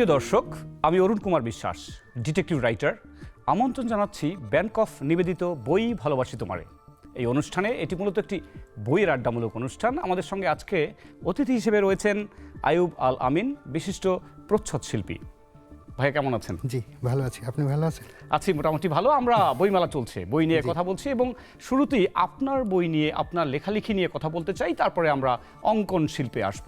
প্রিয় দর্শক, আমি অরুণ কুমার বিশ্বাস, ডিটেকটিভ রাইটার। আমন্ত্রণ জানাচ্ছি ব্যাংক অফ নিবেদিত বই ভালোবাসি তোমারে। এই অনুষ্ঠানে এটি মূলত একটি বইয়ের আড্ডামূলক অনুষ্ঠান। আমাদের সঙ্গে আজকে অতিথি হিসেবে রয়েছেন আয়ুব আল আমিন, বিশিষ্ট প্রচ্ছদ শিল্পী। ভাই কেমন আছেন? জি ভালো আছি। আপনি ভালো আছেন? আছি মোটামুটি ভালো। আমরা বইমেলা চলছে বই নিয়ে কথা বলছি এবং শুরুতেই আপনার বই নিয়ে আপনার লেখালেখি নিয়ে কথা বলতে চাই তারপরে আমরা অঙ্কন শিল্পে আসব।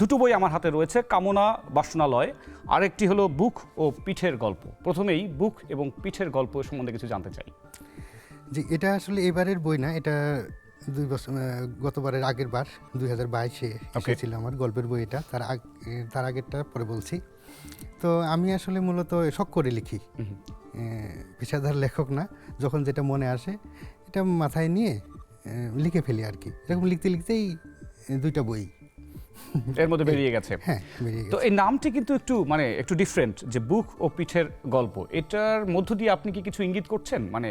দুটো বই আমার হাতে রয়েছে কামনা বাসনালয়। আরেকটি হলো বুক ও পিঠের গল্প। প্রথমেই বুক এবং পিঠের গল্প সম্বন্ধে কিছু জানতে চাই। জি এটা আসলে এবারের বই না এটা দুই বছর গতবারের আগের বার দুই হাজার বাইশে এসেছিল আমার গল্পের বই এটা। তার আগ তার আগেরটা পরে বলছি। তো আমি আসলে মূলত শখ করে লিখি। পেশাদার লেখক না যখন যেটা মনে আসে এটা মাথায় নিয়ে লিখে ফেলি আর কি এরকম লিখতে লিখতেই দুইটা বই। এর মধ্যে বেরিয়ে গেছে। হ্যাঁ তো এই নামটি কিন্তু একটু মানে একটু ডিফারেন্ট যে বুক ও পিঠের গল্প। এটার মধ্য দিয়ে আপনি কি কিছু ইঙ্গিত করছেন? মানে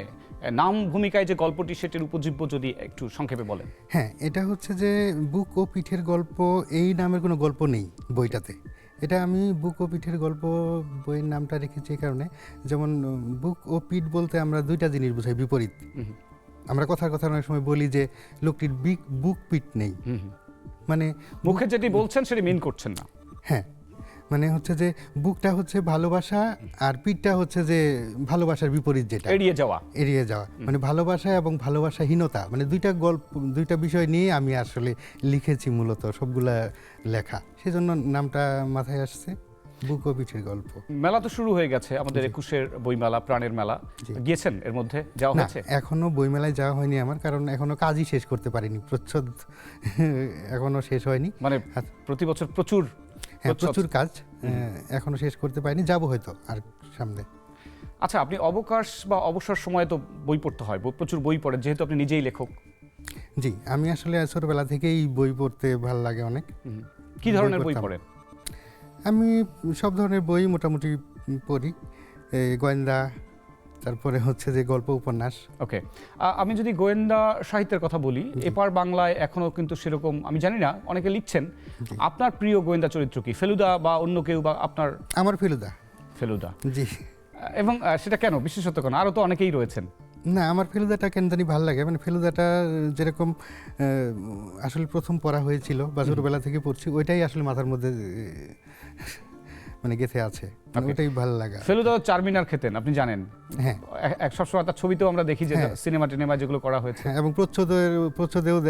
নাম ভূমিকায় যে গল্পটি সেটির উপজীব্য যদি একটু সংক্ষেপে বলেন। হ্যাঁ এটা হচ্ছে যে বুক ও পিঠের গল্প এই নামের কোনো গল্প নেই বইটাতে। এটা আমি বুক ও পিঠের গল্প বইয়ের নামটা রেখেছি এই কারণে। যেমন বুক ও পিঠ বলতে আমরা দুইটা জিনিস বুঝাই বিপরীত। আমরা কথার কথা অনেক সময় বলি যে লোকটির বিক বুক পিঠ নেই। মানে মুখে যেটি বলছেন সেটি মিন করছেন না। হ্যাঁ। মানে হচ্ছে যে বুকটা হচ্ছে ভালোবাসা আর পিঠটা হচ্ছে যে ভালোবাসার বিপরীত যেটা। এড়িয়ে যাওয়া। এড়িয়ে যাওয়া। মানে ভালোবাসা এবং ভালোবাসাহীনতা মানে দুইটা গল্প দুইটা বিষয় নিয়ে আমি আসলে লিখেছি মূলত সবগুলা লেখা। সেজন্য নামটা মাথায় আসছে বুক ও পিঠের গল্প। মেলা তো শুরু হয়ে গেছে আমাদের একুশের বইমেলা প্রাণের মেলা। গিয়েছেন এর মধ্যে? যাওয়া হয়েছে? এখনও বইমেলায় যাওয়া হয়নি আমার কারণ এখনও কাজই শেষ করতে পারিনি প্রচ্ছদ এখনও শেষ হয়নি। মানে আচ্ছা। প্রতি বছর প্রচুর হ্যাঁ প্রচুর কাজ আহ, এখনও শেষ করতে পারিনি যাব হয়তো আর সামনে। আচ্ছা আপনি অবকাশ বা অবসর সময়ে তো বই পড়তে হয় প্রচুর বই পড়েন যেহেতু আপনি নিজেই লেখক। জি আমি আসলে ছোটবেলা থেকেই বই পড়তে ভালো লাগে অনেক। কি ধরনের বই পড়েন? আমি সব ধরনের বই মোটামুটি পড়ি গোয়েন্দা তারপরে হচ্ছে যে গল্প উপন্যাস। ওকে আমি যদি গোয়েন্দা সাহিত্যের কথা বলি এপার বাংলায় এখনও কিন্তু সেরকম আমি জানি না অনেকে লিখছেন। আপনার প্রিয় গোয়েন্দা চরিত্র কি? ফেলুদা বা অন্য কেউ বা আপনার? আমার ফেলুদা। ফেলুদা। জি। এবং সেটা কেন? বিশেষত কেন? আরও তো অনেকেই রয়েছেন। না আমার ফেলুদাটা কেন জানি ভালো লাগে। মানে ফেলুদাটা যেরকম আসলে প্রথম পড়া হয়েছিল বা ছোটোবেলা থেকে পড়ছি ওইটাই আসলে মাথার মধ্যে মানে গেঁথে আছে। মানে ওইটাই ভালো লাগা। ফেলুদা চারমিনার খেতেন আপনি জানেন। হ্যাঁ। এক- সবসময় তার ছবিতেও আমরা দেখি যে হ্যাঁ। সিনেমা টিনেমা যেগুলো করা হয়েছে। হ্যাঁ এবং প্রচ্ছদের প্রচ্ছদেও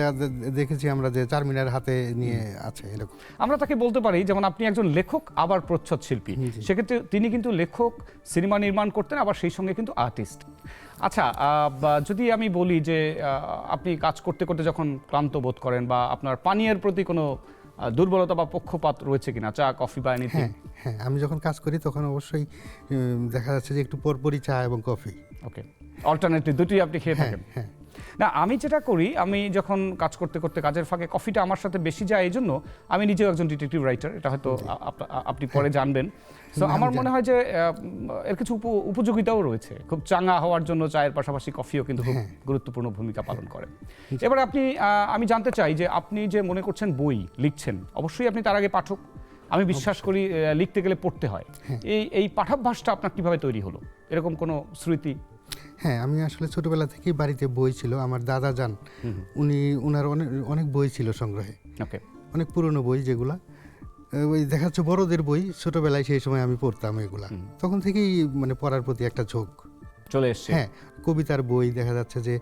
দেখেছি আমরা যে চারমিনার হাতে নিয়ে আছে এরকম। আমরা তাকে বলতে পারি যেমন আপনি একজন লেখক আবার প্রচ্ছদ শিল্পী। সেক্ষেত্রে তিনি কিন্তু লেখক সিনেমা নির্মাণ করতেন আবার সেই সঙ্গে কিন্তু আর্টিস্ট। আচ্ছা যদি আমি বলি যে আপনি কাজ করতে করতে যখন ক্লান্ত বোধ করেন বা আপনার পানীয়ের প্রতি কোনো দুর্বলতা বা পক্ষপাত রয়েছে কিনা? চা কফি বা এনিথিং হ্যাঁ হ্যাঁ আমি যখন কাজ করি তখন অবশ্যই দেখা যাচ্ছে যে একটু পরপরই চা এবং কফি। ওকে অল্টারনেটিভ দুটোই আপনি খেয়ে হ্যাঁ থাকেন। হ্যাঁ। না আমি যেটা করি আমি যখন কাজ করতে করতে কাজের ফাঁকে কফিটা আমার সাথে বেশি যায় এই জন্য আমি নিজেও একজন ডিটেকটিভ রাইটার এটা হয়তো আপনি পরে জানবেন। তো আমার মনে হয় যে এর কিছু উপ- উপযোগিতাও রয়েছে। খুব চাঙ্গা হওয়ার জন্য চায়ের পাশাপাশি কফিও কিন্তু খুব হ্যাঁ। গুরুত্বপূর্ণ ভূমিকা পালন করে। এবার আপনি আমি জানতে চাই যে আপনি যে মনে করছেন বই লিখছেন অবশ্যই আপনি তার আগে পাঠক। আমি বিশ্বাস করি লিখতে গেলে পড়তে হয়। হ্যাঁ। এই এই পাঠাভ্যাসটা আপনার কীভাবে তৈরি হলো? এরকম কোনো স্মৃতি? হ্যাঁ আমি আসলে ছোটবেলা থেকেই বাড়িতে বই ছিল আমার দাদা যান উনি ওনার অনেক অনেক বই ছিল সংগ্রহে। ওকে। অনেক পুরনো বই যেগুলা। ওই দেখা যাচ্ছে বড়দের বই ছোটবেলায় সেই সময় আমি পড়তাম এগুলা। তখন থেকেই মানে পড়ার প্রতি একটা ঝোঁক। চলে এসছে। হ্যাঁ কবিতার বই দেখা যাচ্ছে যে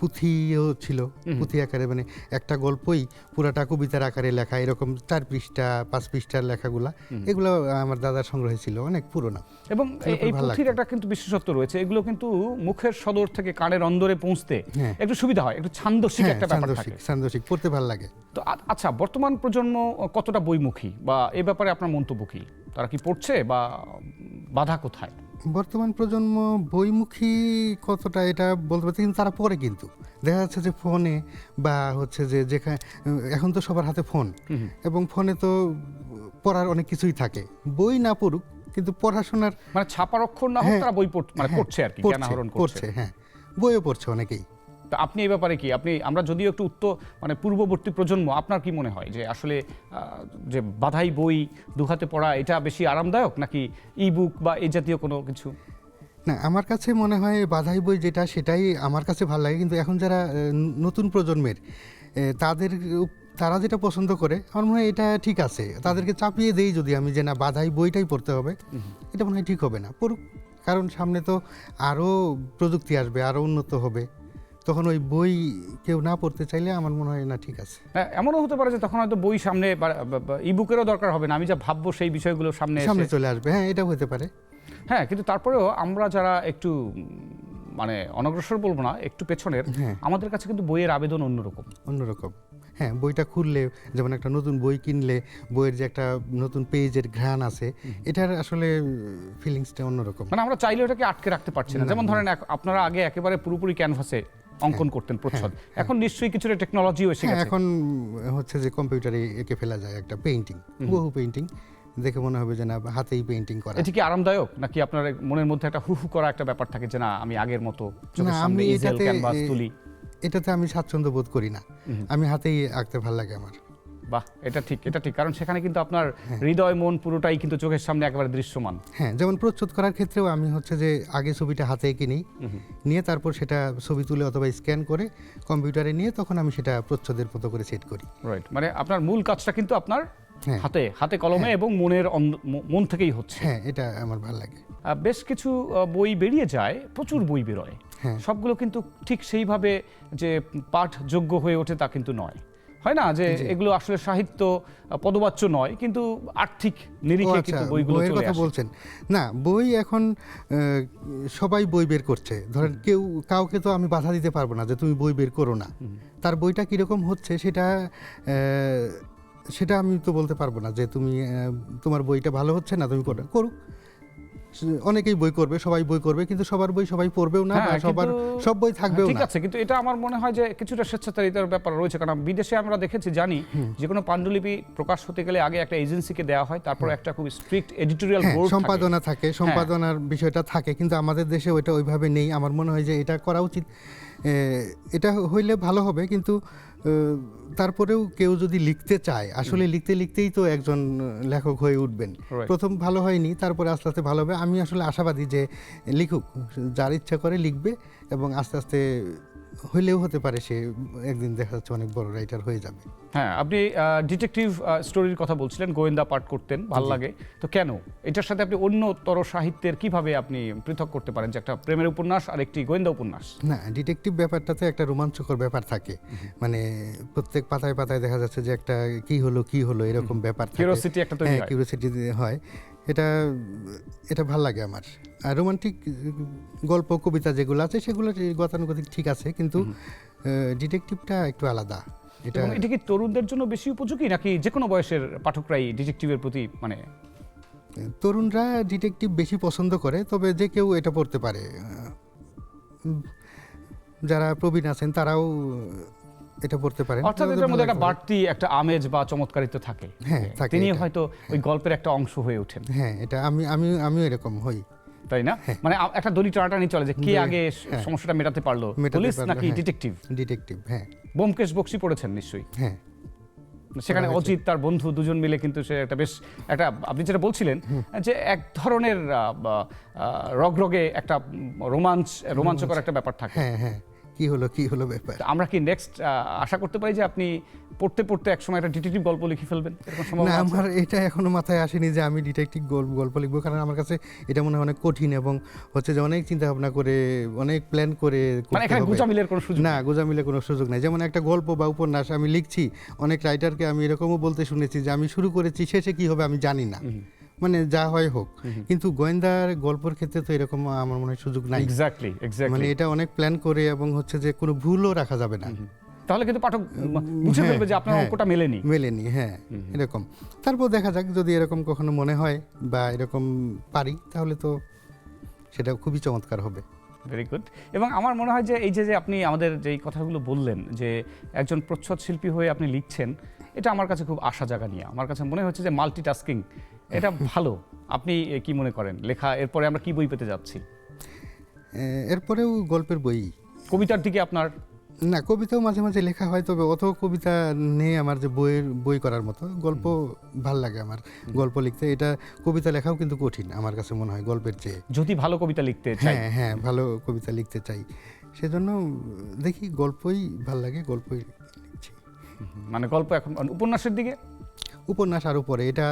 পুঁথিও ছিল পুঁথি আকারে মানে একটা গল্পই পুরাটা কবিতার আকারে লেখা এরকম চার পৃষ্ঠা পাঁচ পৃষ্ঠার লেখাগুলা এগুলো আমার দাদার সংগ্রহে ছিল অনেক পুরনো। এবং এই- পুঁথির একটা কিন্তু বিশেষত্ব রয়েছে এগুলো কিন্তু মুখের সদর থেকে কানের অন্দরে পৌঁছতে হ্যাঁ। একটু সুবিধা হয় একটু ছান্দসিক হ্যাঁ একটা ব্যাপার থাকে। ছান্দসিক পড়তে ভালো লাগে। তো আচ্ছা বর্তমান প্রজন্ম কতটা বইমুখী? বা এ ব্যাপারে আপনার মন্তব্য কি? তারা কি পড়ছে বা বাধা কোথায়? বর্তমান প্রজন্ম বইমুখী কতটা এটা বলতে পারছি কিন্তু তারা পরে কিন্তু। দেখা যাচ্ছে যে ফোনে বা হচ্ছে যে যেখানে এখন তো সবার হাতে ফোন। এবং ফোনে তো পড়ার অনেক কিছুই থাকে। বই না পড়ুক কিন্তু পড়াশোনার মানে ছাপার অক্ষর না হোক হ্যাঁ, তারা বই মানে হ্যাঁ, পড়ছে আর কি জ্ঞান আহরণ করছে। হ্যাঁ। বইও পড়ছে অনেকেই। তো আপনি এই ব্যাপারে কি? আপনি আমরা যদিও একটু উত্তর মানে পূর্ববর্তী প্রজন্ম আপনার কি মনে হয় যে আসলে যে বাধাই বই দুহাতে পড়া এটা বেশি আরামদায়ক নাকি ই বুক বা এই জাতীয় কোনো কিছু? না আমার কাছে মনে হয় বাধাই বই যেটা সেটাই আমার কাছে ভালো লাগে। কিন্তু এখন যারা নতুন প্রজন্মের তাদের তারা যেটা পছন্দ করে আমার মনে হয় এটা ঠিক আছে। তাদেরকে চাপিয়ে দেই যদি আমি যে না বাধাই বইটাই পড়তে হবে। এটা মনে হয় ঠিক হবে না। পড়ুক। কারণ সামনে তো আরও প্রযুক্তি আসবে আরও উন্নত হবে। তখন ওই বই কেউ না পড়তে চাইলে আমার মনে হয় না ঠিক আছে। হ্যাঁ, এমনও হতে পারে যে তখন হয়তো বই সামনে ই বুকেরও দরকার হবে না। আমি যা ভাববো সেই বিষয়গুলো সামনে সামনে চলে আসবে। হ্যাঁ এটা হতে পারে। হ্যাঁ কিন্তু তারপরেও আমরা যারা একটু মানে অনগ্রসর বলব না একটু পেছনের হ্যাঁ। আমাদের কাছে কিন্তু বইয়ের আবেদন অন্যরকম। অন্যরকম। হ্যাঁ বইটা খুললে যেমন একটা নতুন বই কিনলে বইয়ের যে একটা নতুন পেজের ঘ্রাণ আছে এটার আসলে ফিলিংসটা অন্যরকম। মানে আমরা চাইলে ওটাকে আটকে রাখতে পারছি না। যেমন ধরেন আপনারা আগে একেবারে পুরোপুরি ক্যানভাসে অঙ্কন করতেন প্রচ্ছদ। এখন নিশ্চয়ই কিছু টেকনোলজিও এসে হ্যাঁ গেছে। এখন হচ্ছে যে কম্পিউটারে এঁকে ফেলা যায় একটা পেইন্টিং বহু পেইন্টিং দেখে মনে হবে যে না হাতেই পেইন্টিং করা। এটা কি আরামদায়ক? নাকি আপনার মনের মধ্যে একটা হুহু হু করা একটা ব্যাপার থাকে যে না আমি আগের মতো চোখের সামনে ইজেল ক্যানভাস তুলি? এটাতে আমি স্বাচ্ছন্দ্য বোধ করি না। আমি হাতেই আঁকতে ভালো লাগে আমার। বাহ এটা ঠিক এটা ঠিক। কারণ সেখানে কিন্তু আপনার হ্যাঁ। হৃদয় মন পুরোটাই কিন্তু চোখের সামনে একেবারে দৃশ্যমান। হ্যাঁ যেমন প্রচ্ছদ করার ক্ষেত্রেও আমি হচ্ছে যে আগে ছবিটা হাতে এঁকে নিই। নিয়ে তারপর সেটা ছবি তুলে অথবা স্ক্যান করে কম্পিউটারে নিয়ে তখন আমি সেটা প্রচ্ছদের মতো করে সেট করি। রাইট মানে আপনার মূল কাজটা কিন্তু আপনার হ্যাঁ। হাতে হাতে কলমে এবং মনের মন থেকেই হচ্ছে। হ্যাঁ এটা আমার ভালো লাগে। বেশ কিছু বই বেরিয়ে যায় প্রচুর বই বেরোয়। হ্যাঁ। সবগুলো কিন্তু ঠিক সেইভাবে যে পাঠযোগ্য হয়ে ওঠে তা কিন্তু নয়। হয় না যে এগুলো আসলে সাহিত্য পদবাচ্য নয় কিন্তু আর্থিক নিরিখে আচ্ছা কিন্তু বইগুলো চলে কথা বলছেন। না বই এখন সবাই বই বের করছে। ধরেন কেউ কাউকে তো আমি বাধা দিতে পারব না যে তুমি বই বের করো না। তার বইটা কীরকম হচ্ছে সেটা আহ, সেটা আমি তো বলতে পারব না যে তুমি তোমার বইটা ভালো হচ্ছে না তুমি করো করুক। অনেকেই বই করবে সবাই বই করবে কিন্তু সবার বই সবাই পড়বেও না হ্যাঁ, সবার সব বই থাকবেও ঠিক আছে কিন্তু এটা আমার মনে হয় যে কিছুটা স্বেচ্ছাচারিতার ব্যাপার রয়েছে কারণ বিদেশে আমরা দেখেছি জানি যে কোনো পাণ্ডুলিপি প্রকাশ হতে গেলে আগে একটা এজেন্সিকে দেওয়া হয় তারপর একটা খুব স্ট্রিক্ট এডিটোরিয়াল হ্যাঁ বোর্ড সম্পাদনা থাকে সম্পাদনার বিষয়টা থাকে কিন্তু আমাদের দেশে ওইটা ওইভাবে নেই আমার মনে হয় যে এটা করা উচিত। এটা হইলে ভালো হবে কিন্তু তারপরেও কেউ যদি লিখতে চায় আসলে লিখতে লিখতেই তো একজন লেখক হয়ে উঠবেন। প্রথম ভালো হয়নি তারপরে আস্তে আস্তে ভালো হবে। আমি আসলে আশাবাদী যে লিখুক যার ইচ্ছা করে লিখবে এবং আস্তে আস্তে হইলেও হতে পারে সে একদিন দেখা যাচ্ছে অনেক বড় রাইটার হয়ে যাবে। হ্যাঁ আপনি ডিটেকটিভ স্টোরির কথা বলছিলেন গোয়েন্দা পাঠ করতেন ভালো লাগে। তো কেন? এটার সাথে আপনি অন্যতর সাহিত্যের কীভাবে আপনি পৃথক করতে পারেন? যে একটা প্রেমের উপন্যাস আর একটি গোয়েন্দা উপন্যাস। না ডিটেকটিভ ব্যাপারটাতে একটা রোমাঞ্চকর ব্যাপার থাকে। মানে প্রত্যেক পাতায় পাতায় দেখা যাচ্ছে যে একটা কি হলো কি হলো এরকম ব্যাপার থাকে। Curiosity একটা তৈরি হ্যাঁ হয়। কিউরিওসিটি হয়। এটা এটা ভালো লাগে আমার। আর রোমান্টিক গল্প কবিতা যেগুলো আছে সেগুলো গতানুগতিক ঠিক আছে কিন্তু ডিটেকটিভটা একটু আলাদা। এটা এটা কি তরুণদের জন্য বেশি উপযোগী নাকি যে কোনো বয়সের পাঠকরাই ডিটেকটিভের প্রতি মানে তরুণরা ডিটেকটিভ বেশি পছন্দ করে তবে যে কেউ এটা পড়তে পারে। যারা প্রবীণ আছেন তারাও এটা পড়তে পারেন। অর্থাৎ এটার মধ্যে একটা বাড়তি একটা আমেজ বা চমৎকারিত্ব থাকে। হ্যাঁ, তিনি হয়তো ওই গল্পের একটা অংশ হয়ে ওঠেন। হ্যাঁ এটা আমি আমি আমিও এরকম হই। তাই না? মানে একটা দড়ি টানাটানি চলে যে কে আগে হ্যাঁ। সমস্যাটা মেটাতে পারল পুলিশ নাকি হ্যাঁ। ডিটেকটিভ? ডিটেকটিভ হ্যাঁ। বোমকেশ বক্সি পড়েছেন নিশ্চয়ই। হ্যাঁ। সেখানে। অজিত তার বন্ধু দুজন মিলে কিন্তু সে একটা বেশ একটা আপনি যেটা বলছিলেন যে এক ধরনের রগরগে একটা রোমাঞ্চ রোমাঞ্চকর একটা ব্যাপার থাকে। হ্যাঁ হ্যাঁ। কি হলো কি হলো ব্যাপার? আমরা কি নেক্সট আশা করতে পারি যে আপনি পড়তে পড়তে একসময় একটা ডিটেকটিভ গল্প লিখে ফেলবেন? না আমার এটা এখনও মাথায় আসেনি যে আমি ডিটেকটিভ গল্প গল্প লিখব কারণ আমার কাছে এটা মনে হয় অনেক কঠিন এবং হচ্ছে যে অনেক চিন্তা ভাবনা করে অনেক প্ল্যান করে মানে। গুজামিলের কোনো সুযোগ না গোজামিলে কোনো সুযোগ নাই। যেমন একটা গল্প বা উপন্যাস আমি লিখছি অনেক রাইটারকে আমি এরকমও বলতে শুনেছি যে আমি শুরু করেছি শেষে কি হবে আমি জানি না। মানে যা হয় হোক। কিন্তু গোয়েন্দার গল্পের ক্ষেত্রে তো এরকম আমার মনে হয় সুযোগ নাই। এক্স্যাক্টলি এক্স্যাক্টলি মানে এটা অনেক প্ল্যান করে এবং হচ্ছে যে কোনো ভুলও রাখা যাবে না। তাহলে কিন্তু পাঠক বুঝে হ্যাঁ, ফেলবে যে আপনার হ্যাঁ। অঙ্কটা মেলেনি। মেলেনি হ্যাঁ এরকম। তারপর দেখা যাক যদি এরকম কখনো মনে হয় বা এরকম পারি তাহলে তো সেটা খুবই চমৎকার হবে। ভেরি গুড এবং আমার মনে হয় যে এই যে যে আপনি আমাদের যেই কথাগুলো বললেন যে একজন প্রচ্ছদ শিল্পী হয়ে আপনি লিখছেন এটা আমার কাছে খুব আশা জাগা নিয়ে আমার কাছে মনে হচ্ছে যে মাল্টিটাস্কিং এটা ভালো। আপনি কি মনে করেন? লেখা এরপরে আমরা কি বই পেতে যাচ্ছি? এরপরেও গল্পের বই। কবিতার দিকে আপনার? না কবিতাও মাঝে মাঝে লেখা হয় তবে অত কবিতা নেই আমার যে বইয়ের বই করার মতো। গল্প ভালো লাগে আমার গল্প লিখতে। এটা কবিতা লেখাও কিন্তু কঠিন আমার কাছে মনে হয় গল্পের চেয়ে। যদি ভালো কবিতা লিখতে চাই। হ্যাঁ হ্যাঁ ভালো কবিতা লিখতে চাই। সেজন্য দেখি গল্পই ভালো লাগে গল্পই লিখছি। মানে গল্প এখন উপন্যাসের দিকে? উপন্যাস আরও পরে এটা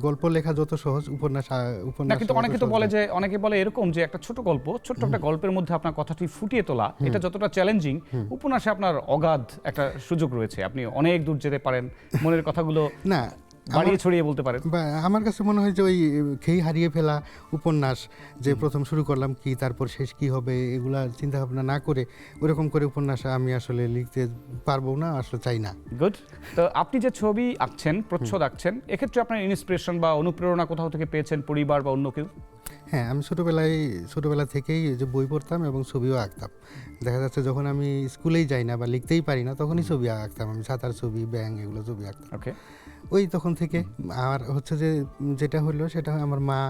গল্প লেখা যত সহজ উপন্যাস উপন্যাস কিন্তু অনেকে তো বলে যে অনেকে বলে এরকম যে একটা ছোট গল্প ছোট্ট একটা গল্পের মধ্যে আপনার কথাটি ফুটিয়ে তোলা এটা যতটা চ্যালেঞ্জিং উপন্যাসে আপনার অগাধ একটা সুযোগ রয়েছে। আপনি অনেক দূর যেতে পারেন মনের কথাগুলো না বাড়িয়ে ছড়িয়ে বলতে পারেন। আমার কাছে মনে হয় যে ওই খেই হারিয়ে ফেলা উপন্যাস যে প্রথম শুরু করলাম কি তারপর শেষ কি হবে এগুলা চিন্তা ভাবনা না করে ওরকম করে উপন্যাস আমি আসলে লিখতে পারব না আসলে চাই না। গুড তো আপনি যে ছবি আঁকছেন প্রচ্ছদ আঁকছেন এক্ষেত্রে আপনার ইন্সপিরেশন বা অনুপ্রেরণা কোথাও থেকে পেয়েছেন পরিবার বা অন্য কেউ? হ্যাঁ আমি ছোটোবেলায় ছোটোবেলা থেকেই যে বই পড়তাম এবং ছবিও আঁকতাম। দেখা যাচ্ছে যখন আমি স্কুলেই যাই না বা লিখতেই পারি না তখনই ছবি আঁকতাম। আমি সাঁতার ছবি ব্যাং এগুলো ছবি আঁকতাম। ওকে ওই তখন থেকে আর হচ্ছে যে যেটা হলো সেটা আমার মা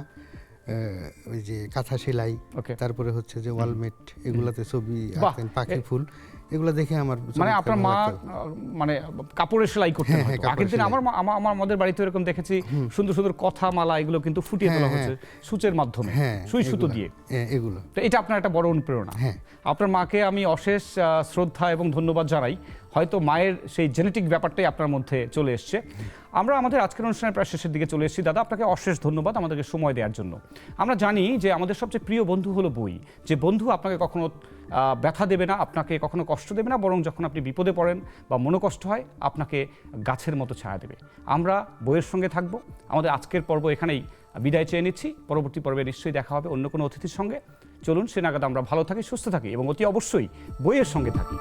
ওই যে কাঁথা সেলাই তারপরে হচ্ছে যে ওয়ালমেট এগুলাতে ছবি আঁকতেন পাখি ফুল এগুলো দেখে আমার মানে আপনার মা মানে কাপড়ের সেলাই করতেন হ্যাঁ, হ্যাঁ। আগের দিন। আমার আমার আমাদের বাড়িতে এরকম দেখেছি সুন্দর সুন্দর কথা মালা এগুলো কিন্তু ফুটিয়ে তোলা হ্যাঁ, হচ্ছে সূচের মাধ্যমে হ্যাঁ সুই সুতো দিয়ে। হ্যাঁ, এগুলো। তো এটা আপনার একটা বড় অনুপ্রেরণা। হ্যাঁ। আপনার মাকে আমি অশেষ শ্রদ্ধা এবং ধন্যবাদ জানাই। হয়তো মায়ের সেই জেনেটিক ব্যাপারটাই আপনার মধ্যে চলে এসছে। আমরা আমাদের আজকের অনুষ্ঠানের প্রায় শেষের দিকে চলে এসেছি। দাদা, আপনাকে অশেষ ধন্যবাদ আমাদেরকে সময় দেওয়ার জন্য। আমরা জানি যে আমাদের সবচেয়ে প্রিয় বন্ধু হলো বই। যে বন্ধু আপনাকে কখনো ব্যথা দেবে না, আপনাকে কখনো কষ্ট দেবে না, বরং যখন আপনি বিপদে পড়েন বা মনোকষ্ট হয়, আপনাকে গাছের মতো ছায়া দেবে। আমরা বইয়ের সঙ্গে থাকব। আমাদের আজকের পর্ব এখানেই বিদায় চেয়ে নিচ্ছি। পরবর্তী পর্বে নিশ্চয়ই দেখা হবে অন্য কোনো অতিথির সঙ্গে। চলুন, সে নাগাদ আমরা ভালো থাকি, সুস্থ থাকি এবং অতি অবশ্যই বইয়ের সঙ্গে থাকি।